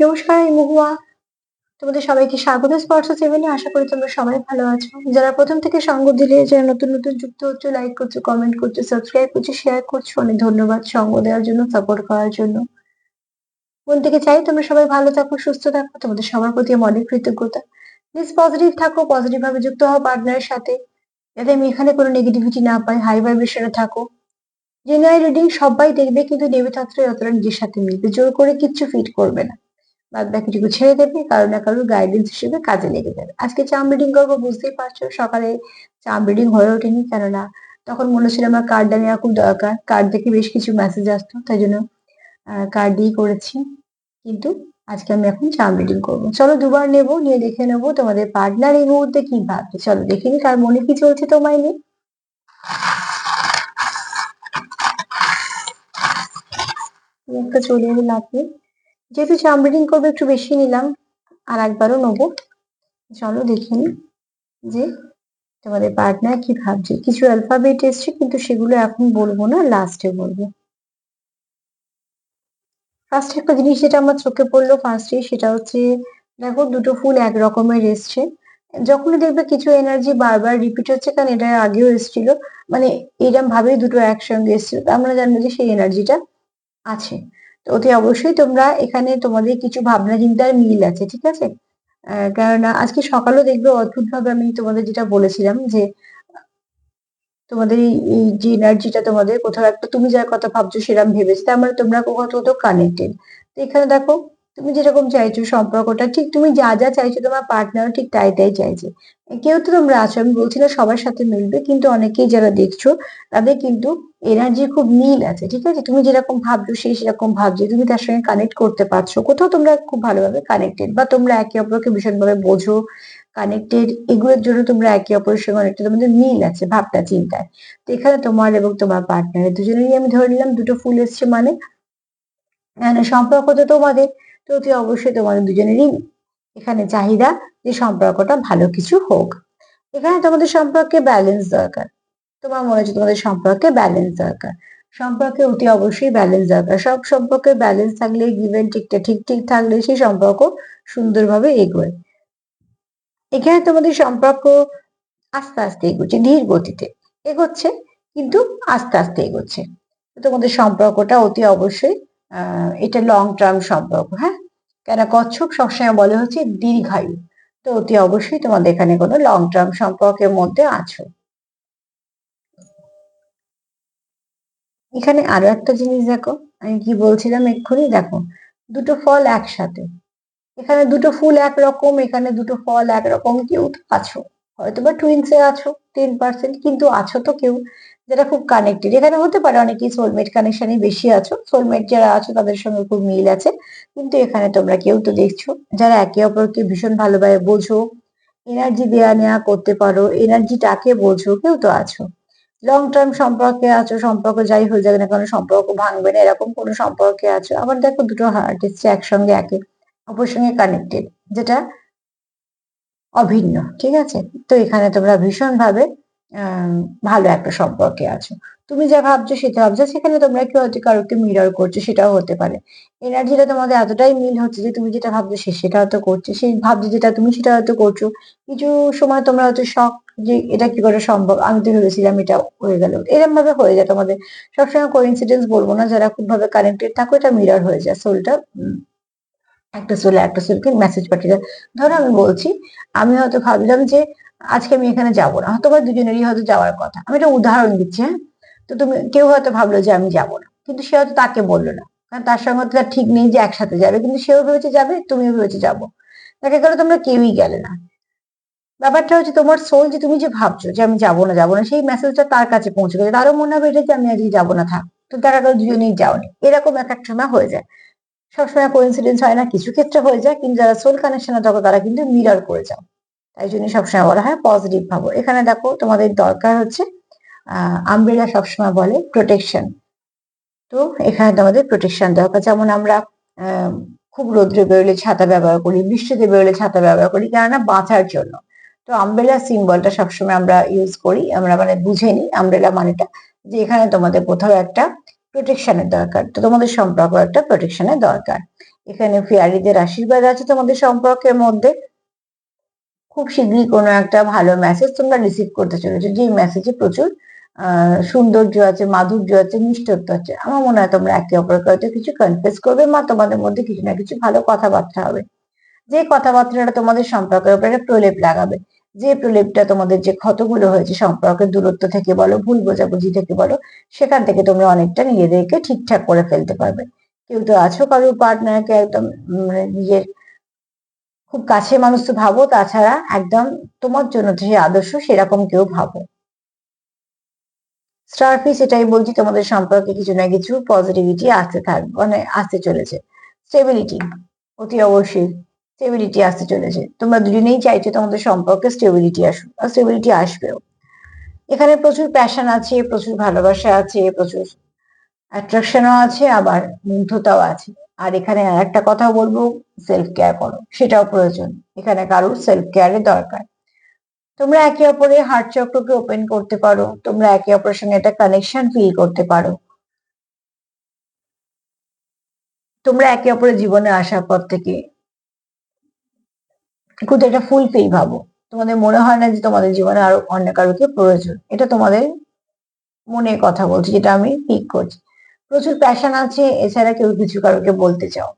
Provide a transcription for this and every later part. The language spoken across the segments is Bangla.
নমস্কার, আমি মহুয়া। তোমাদের সবাইকে স্বাগত স্পর্শ সেভেনে। আশা করি তোমরা সবাই ভালো আছো। যারা প্রথম থেকে সঙ্গ দিলে, যারা নতুন নতুন যুক্ত হচ্ছে লাইক করছ কমেন্ট করছ সাবস্ক্রাইব করছ শেয়ার করছ, অনেক ধন্যবাদ সঙ্গ দেওয়ার জন্য সাপোর্ট করার জন্য। মন থেকে চাই তোমরা সবাই ভালো থাকো, সুস্থ থাকো, তোমাদের সবার প্রতি আমার অনেক কৃতজ্ঞতা। প্লিজ পজিটিভ থাকো পজিটিভ ভাবে যুক্ত হও পার্টনারের সাথে। যাতে আমি এখানে কোনো নেগেটিভিটি না পাই হাই ভাইব্রেশনে থাকো। জেনারেল রিডিং সবাই দেখবে, কিন্তু নেবেথাত্রে যতটা নিজের সাথে মিলবে। জোর করে কিচ্ছু ফিট করবে না। বাদ বাকিটুকু ছেড়ে দেবে, কারও না কারোর গাইডেন্স হিসেবে কাজে লেগে যাবে। আজকে চাম রিডিং করব, বুঝতেই পারছ, সকালে চাম রিডিং হয়ে ওঠেনি, কেননা তখন মনে হচ্ছিল আমার কার্ডটা নেওয়া খুব দরকার। কার্ড দেখে বেশ কিছু মেসেজ আসতো, তাই জন্য কার্ড দিয়ে করেছি। কিন্তু আজকে আমি এখন চাম রিডিং করব। চলো দুবার নেব, নিয়ে দেখে নেব তোমাদের পার্টনার এই মুহূর্তে কি ভাবছে। চলো দেখে নি কার মনে কি চলছে তোমায় নিয়ে। একটা চলে এলো লাফিয়ে যেহেতু চাম রিডিং করব একটু বেশি নিলাম, আর একবারও নেব। চলো দেখে নি যে তোমাদের পার্টনার কি ভাবছে। কিছু অ্যালফাবেট এসছে, কিন্তু সেগুলো এখন বলব না লাস্টে বলব। ফার্স্ট একটা জিনিস যেটা আমার চোখে পড়ল ফার্স্টে সেটা হচ্ছে, দেখো দুটো ফুল এক রকমের এসছে। যখনই দেখবে কিছু এনার্জি বারবার রিপিট হচ্ছে, কারণ এটা আগেও এসেছিল মানে এরকম ভাবেই দুটো একসঙ্গে এসেছিল আমরা জানব যে সেই এনার্জিটা আছে। অতি অবশ্যই তোমরা এখানে তোমাদের কিছু ভাবনা চিন্তার মিল আছে, ঠিক আছে? কেননা আজকে সকালেও দেখবে অদ্ভুত ভাবে আমি তোমাদের যেটা বলেছিলাম যে, তোমাদের এই যে এনার্জিটা তোমাদের কোথাও একটা, তুমি যার কথা ভাবছ সেরকম ভেবেছি তার মানে তোমরা কোথাও কোথাও কানেক্টেড তো এখানে দেখো তুমি যেরকম চাইছো সম্পর্কটা, ঠিক তুমি যা যা চাইছো তোমার পার্টনার ঠিক তাই তাই চাইছে। কেউ তো তোমরা আছো, আমি বলছি না সবার সাথে মিলবে, কিন্তু অনেকেই যারা দেখছ, তাদের কিন্তু এনার্জি খুব মিল আছে, ঠিক আছে? তুমি যেরকম ভাবছ সেই সেরকম ভাবছ, তুমি তার সঙ্গে কানেক্ট করতে পারছ। কোথাও তোমরা খুব ভালোভাবে কানেক্টেড বা তোমরা একে অপরকে ভীষণভাবে বোঝো কানেক্টেড এগুলোর জন্য তোমরা একে অপরের সঙ্গে অনেকটা তোমাদের মিল আছে, ভাবনা, চিন্তায়। তো এখানে তোমার এবং তোমার পার্টনারের দুজনেরই আমি ধরে নিলাম, দুটো ফুল এসছে মানে। সম্পর্ক তো তোমাদের। তো অতি অবশ্যই তোমাদের দুজনেরই এখানে চাহিদা যে সম্পর্কটা ভালো কিছু হোক। এখানে তোমাদের সম্পর্কে ব্যালেন্স দরকার। তোমার মনে হচ্ছে তোমাদের সম্পর্কে ব্যালেন্স দরকার। সম্পর্কে অতি অবশ্যই ব্যালেন্স দরকার। সব সম্পর্কে ব্যালেন্স থাকলে গিভেন ঠিকটা ঠিক ঠিক থাকলে সেই সম্পর্ক সুন্দরভাবে এগোয়। এখানে তোমাদের সম্পর্ক আস্তে আস্তে এগোচ্ছে, ধীর গতিতে। এগোচ্ছে, কিন্তু আস্তে আস্তে এগোচ্ছে। তোমাদের সম্পর্কটা অতি অবশ্যই এটা লং টার্ম সম্পর্ক হ্যাঁ? কেন কচ্ছপ সবসময় বলে হচ্ছে দীর্ঘায়ু। তো অতি অবশ্যই তোমাদের এখানে কোনো লং টার্ম সম্পর্কের মধ্যে আছো। এখানে আরও একটা জিনিস দেখো, আমি কি বলছিলাম এক্ষুনি? দেখো, দুটো ফল একসাথে। এখানে দুটো ফুল একরকম, এখানে দুটো ফল একরকম, কেউ তো আছো। হয়তো বা টুইন্সে আছো টেন পার্সেন্ট কিন্তু আছো তো কেউ। যারা খুব কানেক্টেড এখানে হতে পারে অনেকেই সোলমেট কানেকশনই বেশি আছো সোলমেট যারা আছো তাদের সঙ্গে খুব মিল আছে, কিন্তু এখানে তোমরা কেউ তো দেখছ, যারা একে অপরকে ভীষণ ভালোভাবে বোঝো এনার্জি দেয়া নেওয়া করতে পারো এনার্জিটাকে বোঝো, কেউ তো আছো। লং টার্ম সম্পর্কে আছো, সম্পর্ক যাই হয়ে যাবে না কারণ সম্পর্ক ভাঙবে না, এরকম কোনো সম্পর্কে আছো। আবার দেখো দুটো হার্ট এসছে একসঙ্গে একে অপর সঙ্গে কানেক্টেড যেটা অভিন্ন, ঠিক আছে? তো এখানে তোমরা ভীষণ ভাবে ভালো একটা সম্পর্কে আছো। তুমি যা ভাবছ সেটা ভাবছ, সেখানে তোমরা কেউ হয়তো কারোকে মিরর করছ, সেটাও হতে পারে। এনার্জিটা তোমাদের এতটাই মিল হচ্ছে যে তুমি যেটা ভাবছ সে সেটা হয়তো করছে সেই ভাবছ যেটা তুমি সেটা হয়তো করছ। কিছু সময় তোমরা হয়তো শখ যে এটা কি করে সম্ভব? আমি তো ভেবেছিলাম এটা হয়ে গেল। এরকম ভাবে হয়ে যায় তোমাদের। সবসময় কোইন্সিডেন্স বলব না, যারা খুব ভাবে কানেক্টেড থাকো, এটা মিরর হয়ে যায়। সোলটা একটা সোলে একটা সোলকে মেসেজ পাঠিয়ে দেয়। ধরো আমি বলছি, আমি হয়তো ভাবলাম যে আজকে আমি এখানে যাব না তোমার দুজনেরই হয়তো যাওয়ার কথা। আমি একটা উদাহরণ দিচ্ছি হ্যাঁ? তো তুমি, কেউ হয়তো ভাবলো যে আমি যাব না, কিন্তু সে হয়তো তাকে বলল না। কারণ তার সঙ্গে তো ঠিক নেই যে একসাথে যাবে, কিন্তু সেও ভেবেছে যাবে, তুমিও ভেবেছে যাব। দেখা গেলো তোমরা কেউই গেলে না। ব্যাপারটা হচ্ছে তোমার সোল যে তুমি যে ভাবছ যে আমি যাব না যাব না, সেই মেসেজটা তার কাছে পৌঁছে গেছে। তারও মনে হবে এটা যে আমি আজকে যাব না, থাক। তো দেখা গেলো দুজনেই যাওনি। এরকম এক এক সময় হয়ে যায়। সবসময় কোইন্সিডেন্স হয় না, কিছু ক্ষেত্রে হয়ে যায়, কিন্তু যারা সোল কানেকশনে থাকো তারা কিন্তু মিরর করে যাও তাই জন্য সবসময় বলা হয় পজিটিভ ভাবো। এখানে দেখো তোমাদের দরকার হচ্ছে আমব্রেলা সবসময় বলে প্রোটেকশন তো এখানে তোমাদের প্রোটেকশন দরকার। যেমন আমরা খুব রোদ্রে বেরোলে ছাতা ব্যবহার করি, বৃষ্টিতে বেরোলে ছাতা ব্যবহার করি, কেননা বাঁচার জন্য। তো আমব্রেলা সিম্বলটা সবসময় আমরা ইউজ করি, আমরা মানে বুঝে নিই আমব্রেলা মানেটা। যে এখানে তোমাদের কোথাও একটা প্রোটেকশনের দরকার। তো তোমাদের সম্পর্ক একটা প্রোটেকশনের দরকার। এখানে ফেয়ারিদের আশীর্বাদ আছে তোমাদের সম্পর্কের মধ্যে। খুব শীঘ্রই কোনো একটা ভালো মেসেজ তোমরা রিসিভ করতে চলেছো। যে মেসেজে প্রচুর সৌন্দর্য আছে, মাধুর্য আছে, মিষ্টত্ব আছে। আমার মনে হয় তোমরা একে অপরকে হয়তো কিছু কনফেস করবে বা তোমাদের মধ্যে কিছু না কিছু ভালো কথাবার্তা হবে। যে কথাবার্তাটা তোমাদের সম্পর্কের উপরে একটা প্রলেপ লাগাবে। যে প্রলেপটা তোমাদের যে ক্ষতগুলো হয়েছে সম্পর্কের দূরত্ব থেকে বলো, ভুল বোঝাবুঝি থেকে বলো, সেখান থেকে তোমরা অনেকটা নিজেদেরকে ঠিকঠাক করে ফেলতে পারবে। কেউ তো আছো কারোর পার্টনারকে একদম মানে নিজের খুব কাছে মানুষ তো ভাবো, তাছাড়া একদম তোমার জন্য সে আদর্শ সেরকম কেউ ভাবো। স্টারফিশ এটাই বলছি, তোমাদের সম্পর্কে কিছু না কিছু পজিটিভিটি আসতে থাকবে মানে আসতে চলেছে। স্টেবিলিটি অতি অবশ্যই। স্টেবিলিটি আসতে চলেছে। তোমরা দুজনেই চাইছো তোমাদের সম্পর্কে স্টেবিলিটি আসুক, আর স্টেবিলিটি আসবেও। এখানে প্রচুর প্যাশন আছে, প্রচুর ভালোবাসা আছে, প্রচুর অ্যাট্রাকশনও আছে, আবার মুগ্ধতাও আছে। আর এখানে আর একটা কথা বলব সেলফ কেয়ার করো, সেটাও প্রয়োজন। এখানে কারোর সেলফ কেয়ারের দরকার। তোমরা একে অপরের হার্ট চক্রকে ওপেন করতে পারো, তোমরা একে অপরের সঙ্গে একটা কানেকশন ফিল করতে পারো। তোমরা একে অপরের জীবনে আসার পর থেকে কিন্তু ফুল ফুলফিল ভাবো। তোমাদের মনে হয় না যে তোমাদের জীবনে আরও অন্য কারোকে প্রয়োজন? এটা তোমাদের মনে কথা বলছি, যেটা আমি পিক করছি। প্রচুর প্যাশন আছে, এছাড়া কেউ কিছু কারোকে বলতে চাও।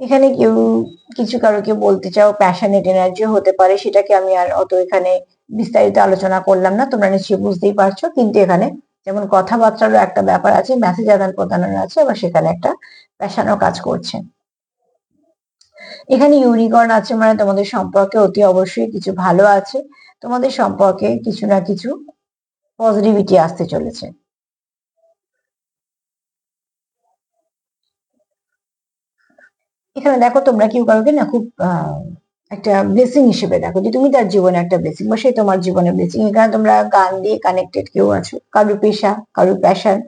এখানে কেউ কিছু কারোকে বলতে চাও প্যাশনেট এনার্জি হতে পারে, সেটাকে আমি আর অত এখানে বিস্তারিত আলোচনা করলাম না, তোমরা নিশ্চয়ই বুঝতেই পারছ। কিন্তু এখানে যেমন কথাবার্তারও একটা ব্যাপার আছে মেসেজ আদান প্রদানের আছে, আবার সেখানে একটা প্যাশনও কাজ করছে। এখানে ইউনিকর্ন আছে মানে তোমাদের সম্পর্কে অতি অবশ্যই কিছু ভালো আছে। তোমাদের সম্পর্কে কিছু না কিছু পজিটিভিটি আসতে চলেছে। এখানে দেখো তোমরা কেউ কাউকে না খুব একটা ব্লেসিং হিসেবে দেখো যে তুমি তার জীবনে একটা ব্লেসিং বা সে তোমার জীবনে ব্লেসিং এখানে তোমরা গান দিয়ে কানেক্টেড কেউ আছো কারোর পেশা কারোর প্যাশন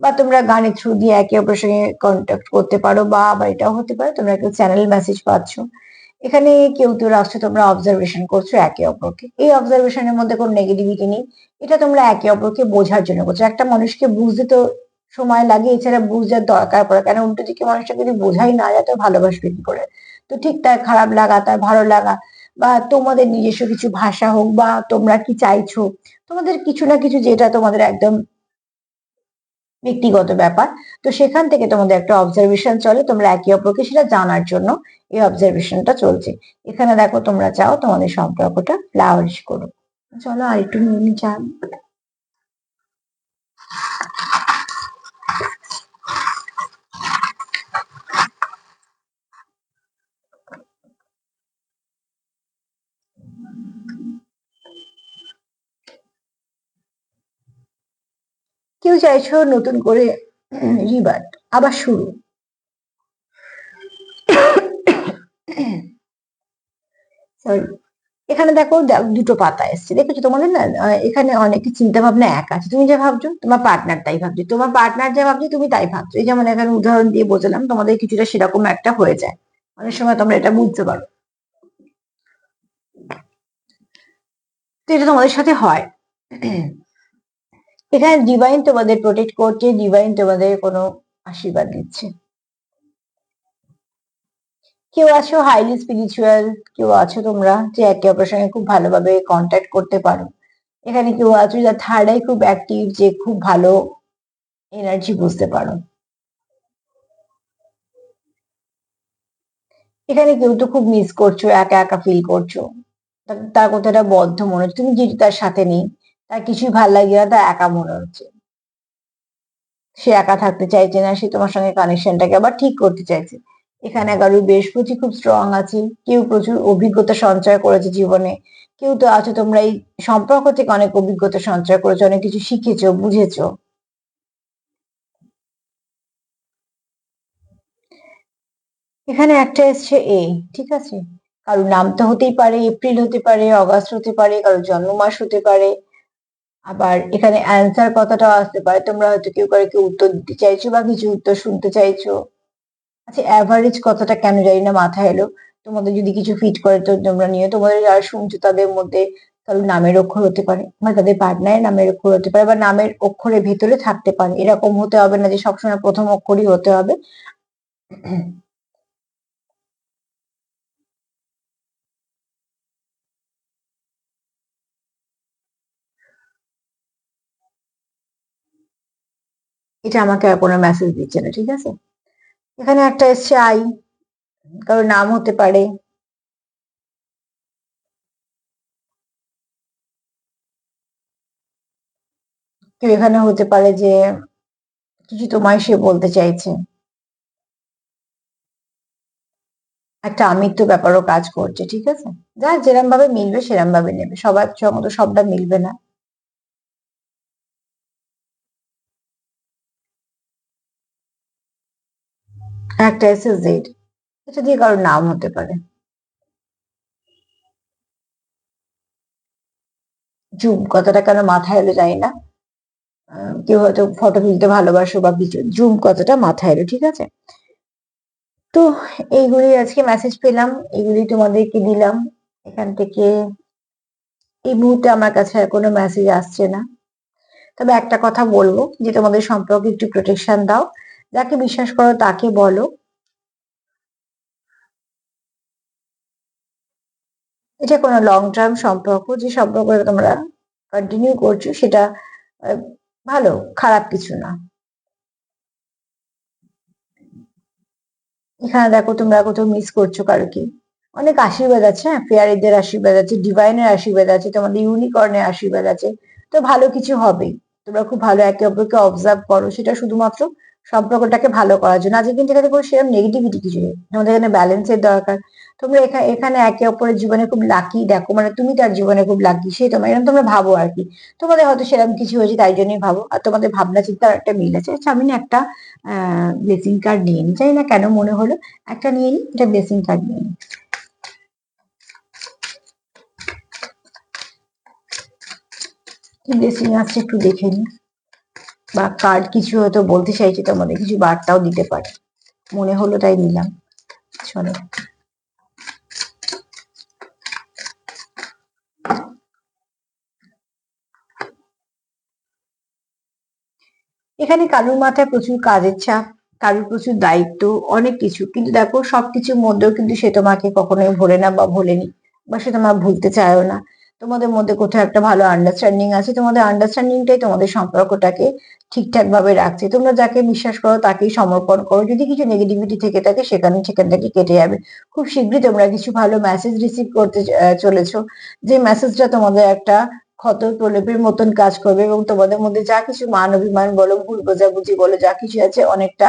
বা তোমরা গানের থ্রু দিয়ে একে অপরের সঙ্গে কন্ট্যাক্ট করতে পারো বা আবার এটাও হতে পারে, তোমরা কেউ চ্যানেল মেসেজ পাচ্ছ। এখানে কেউ কেউ আসছে, তোমরা অবজারভেশন করছ একে অপরকে। এই অবজারভেশনের মধ্যে কোনো নেগেটিভিটি নেই। এটা তোমরা একে অপরকে বোঝার জন্য করছ। একটা মানুষকে বুঝতে তো সময় লাগে, এছাড়া বুঝার দরকার পড়ে। কেন উল্টো দিকে মানুষটা যদি বোঝাই না যায়, তো ভালোবাসবে কি করে? তো ঠিক তার খারাপ লাগা, তার ভালো লাগা বা তোমাদের নিজস্ব কিছু ভাষা হোক বা তোমরা কি চাইছো, তোমাদের কিছু না কিছু যেটা তোমাদের একদম ব্যক্তিগত ব্যাপার। তো সেখান থেকে তোমাদের একটা অবজারভেশন চলে, তোমরা একে অপরকে সেটা জানার জন্য এই অবজারভেশনটা চলছে। এখানে দেখো তোমরা চাও তোমাদের সম্পর্কটা ফ্লাওয়ারিশ করো চলো আর একটু নিয়ে কেউ চাইছো নতুন করে রিবার্ট আবার শুরু। এখানে দেখো দুটো পাতা এসছে। দেখেছ তোমাদের না? এখানে অনেকে চিন্তা ভাবনা এক আছে। তুমি যা ভাবছ, তোমার পার্টনার তাই ভাবছ। তোমার পার্টনার যা ভাবছ, তুমি তাই ভাবছ। এই যেমন এখানে উদাহরণ দিয়ে বোঝালাম, তোমাদের কিছুটা সেরকম একটা হয়ে যায়। অনেক সময় তোমরা এটা বুঝতে পারো। তো এটা তোমাদের সাথে হয়। এখানে ডিভাইন তোমাদের প্রোটেক্ট করছে ডিভাইন তোমাদের কোনো আশীর্বাদ দিচ্ছে। কেউ আছো হাইলি স্পিরিচুয়াল কেউ আছো তোমরা যে একে অপরের সঙ্গে খুব ভালোভাবে কন্ট্যাক্ট করতে পারো। এখানে কেউ আছো যার থার্ড আই খুব অ্যাক্টিভ যে খুব ভালো এনার্জি বুঝতে পারো। এখানে কেউ তো খুব মিস করছ, একা একা ফিল করছ। তার কথাটা বদ্ধ মনে হচ্ছে। তুমি যেহেতু তার সাথে নেই তার কিছুই ভালো লাগে না, তার একা মনে হচ্ছে। সে একা থাকতে চাইছে না, সে তোমার সঙ্গে কানেকশনটাকে আবার ঠিক করতে চাইছে। এখানে এগারো বৃহস্পতি খুব স্ট্রং আছে, কেউ প্রচুর অভিজ্ঞতা সঞ্চয় করেছে জীবনে, কেউ তো আছো তোমরা এই সম্পর্ক থেকে অনেক অভিজ্ঞতা সঞ্চয় করেছ, অনেক কিছু শিখেছো, বুঝেছ। এখানে একটা এসছে এ ঠিক আছে? কারোর নাম তো হতেই পারে এপ্রিল হতে পারে অগাস্ট হতে পারে, কারোর জন্ম মাস হতে পারে আবার এখানে অ্যান্সার কথাটাও আসতে পারে। তোমরা হয়তো কেউ করে কেউ উত্তর দিতে চাইছো বা কিছু উত্তর শুনতে চাইছো। আচ্ছা অ্যাভারেজ কথাটা কেন জানি না মাথায় এলো। তোমাদের যদি কিছু ফিট করে তো তোমরা নিয়ে তোমাদের যারা শুনছো তাদের মধ্যে তাহলে নামের অক্ষর হতে পারে বা তাদের পার্টনারের নামের অক্ষর হতে পারে বা নামের অক্ষরের ভেতরে থাকতে পারে। এরকম হতে হবে না যে সবসময় প্রথম অক্ষরই হতে হবে। এটা আমাকে আর কোনো মেসেজ দিচ্ছে না, ঠিক আছে? এখানে একটা এসছে আই কারোর নাম হতে পারে। কেউ এখানে হতে পারে যে কিছু তোমায় সে বলতে চাইছে। একটা আমিত্ব ব্যাপারও কাজ করছে, ঠিক আছে? যা যেরম ভাবে মিলবে সেরম ভাবে নেবে। সবার সঙ্গে তো সবটা মিলবে না। একটা এসে জেড এটা দিয়ে কারোর নাম হতে পারে। জুম কথাটা কেন মাথায় এলো জানি না। কেউ হয়তো ফটো তুলতে ভালোবাসো বা জুম কথাটা মাথায় এলো, ঠিক আছে? তো এইগুলি আজকে মেসেজ পেলাম, এইগুলি তোমাদেরকে দিলাম। এখান থেকে এই মুহূর্তে আমার কাছে কোনো মেসেজ আসছে না। তবে একটা কথা বলব, যে তোমাদের সম্পর্কে একটু প্রোটেকশন দাও। যাকে বিশ্বাস করো তাকে বলো। এটা কোনো লং টার্ম সম্পর্ক, যে সম্পর্ক তোমরা কন্টিনিউ করছ, সেটা ভালো, খারাপ কিছু না। এখানে দেখো তোমরা কোথাও মিস করছ কারও কি অনেক আশীর্বাদ আছে হ্যাঁ ফেয়ারিদের আশীর্বাদ আছে ডিভাইনের আশীর্বাদ আছে, তোমাদের ইউনিকর্নের আশীর্বাদ আছে। তো ভালো কিছু হবেই তোমরা খুব ভালো একে অপরকে অবজার্ভ করো, সেটা শুধুমাত্র সম্পর্কটাকে ভালো করার জন্য। আজকে কিন্তু এখানে কোনো সেরকম নেগেটিভিটি কিছু নেই। তোমাদের এখানে ব্যালেন্সের দরকার। তোমরা এখানে এখানে একে অপরের জীবনে খুব লাকি দেখো। মানে তুমি তার জীবনে খুব লাকি সে তোমার এরকম তোমরা ভাবো আর কি। তোমাদের হয়তো সেরকম কিছু হয়েছে, তাই জন্যই ভাবো। আর তোমাদের ভাবনা চিন্তার একটা মিল আছে। আচ্ছা আমি না একটা ব্লেসিং কার্ড নিয়ে নিই। জানি না কেন মনে হলো। একটা নিয়ে নিই এটা ব্লেসিং কার্ড নিয়ে নিই। ব্লেসিং আসছে একটু দেখে নিই। বা কার্ড কিছু হয়তো বলতে চাইছে তোমাদের কিছু বার্তাও দিতে পারে। মনে হলো তাই নিলাম চলো। এখানে কারুর মাথায় প্রচুর কাজের চাপ, কারুর প্রচুর দায়িত্ব, অনেক কিছু। কিন্তু দেখো, সবকিছুর মধ্যেও কিন্তু সে তোমাকে কখনোই ভোলে না বা ভোলেনি বা সে তোমার ভুলতে চায়ও না। তোমাদের মধ্যে কোথাও একটা ভালো আন্ডারস্ট্যান্ডিং আছে, তোমাদের আন্ডারস্ট্যান্ডিংটাই তোমাদের সম্পর্কটাকে ঠিকঠাক ভাবে রাখছে। তোমরা যাকে বিশ্বাস করো তাকেই সমর্পণ করো। যদি কিছু নেগেটিভিটি থেকে থাকে, সেখানে সেখান থেকে কেটে যাবে। খুব শীঘ্রই তোমরা কিছু ভালো মেসেজ রিসিভ করতে চলেছো। যে মেসেজটা তোমাদের একটা ক্ষত প্রলেপের মতন কাজ করবে এবং তোমাদের মধ্যে যা কিছু মান অভিমান বলো, ভুল বোঝাবুঝি বলো, যা কিছু আছে অনেকটা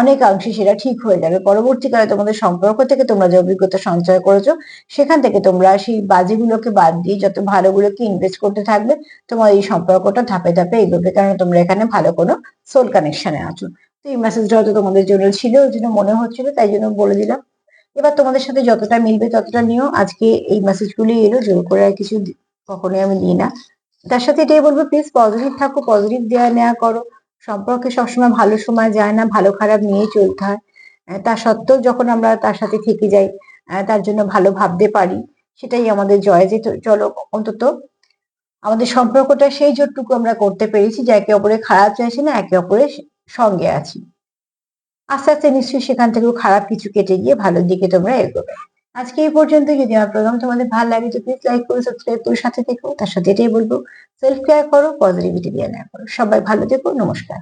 অনেকাংশে সেটা ঠিক হয়ে যাবে। পরবর্তীকালে তোমাদের সম্পর্ক থেকে তোমরা যে অভিজ্ঞতা সঞ্চয় করেছ, সেখান থেকে তোমরা সেই বাজেগুলোকে বাদ দিয়ে যত ভালোগুলোকে ইনভেস্ট করতে থাকবে, তোমার এই সম্পর্কটা ধাপে ধাপে এগোবে। কারণ তোমরা এখানে ভালো কোনো সোল কানেকশনে আছো। তো এই মেসেজটা হয়তো তোমাদের জন্য ছিল, ওই জন্য মনে হচ্ছিল, তাই জন্য বলে দিলাম। এবার তোমাদের সাথে যতটা মিলবে ততটা নিও। আজকে এই মেসেজগুলি এলো, জোর করে আর কিছু কখনোই আমি নিই না। তার সাথে এটাই বলব প্লিজ পজিটিভ থাকো পজিটিভ দেওয়া নেওয়া করো। সম্পর্কে সবসময় ভালো সময় যায় না, ভালো খারাপ নিয়ে চলতে হয়। তা সত্ত্বেও যখন আমরা তার সাথে থেকে যাই তার জন্য ভালো ভাবতে পারি, সেটাই আমাদের জয় যে চলো অন্তত আমাদের সম্পর্কটা সেই জোরটুকু আমরা করতে পেরেছি যে একে অপরে খারাপ চাইছি না, একে অপরের সঙ্গে আছি। আস্তে আস্তে নিশ্চয়ই সেখান থেকেও খারাপ কিছু কেটে গিয়ে ভালোর দিকে তোমরা এগোবে। আজকে এই পর্যন্ত যদি আমার প্রোগ্রাম তোমাদের ভালো লাগে, তো প্লিজ লাইক করো সাবস্ক্রাইব করো, সাথে থেকো। তার সাথে এটাই বলব সেলফ কেয়ার করো পজিটিভিটি নেওয়া করো। সবাই ভালো থেকো, নমস্কার।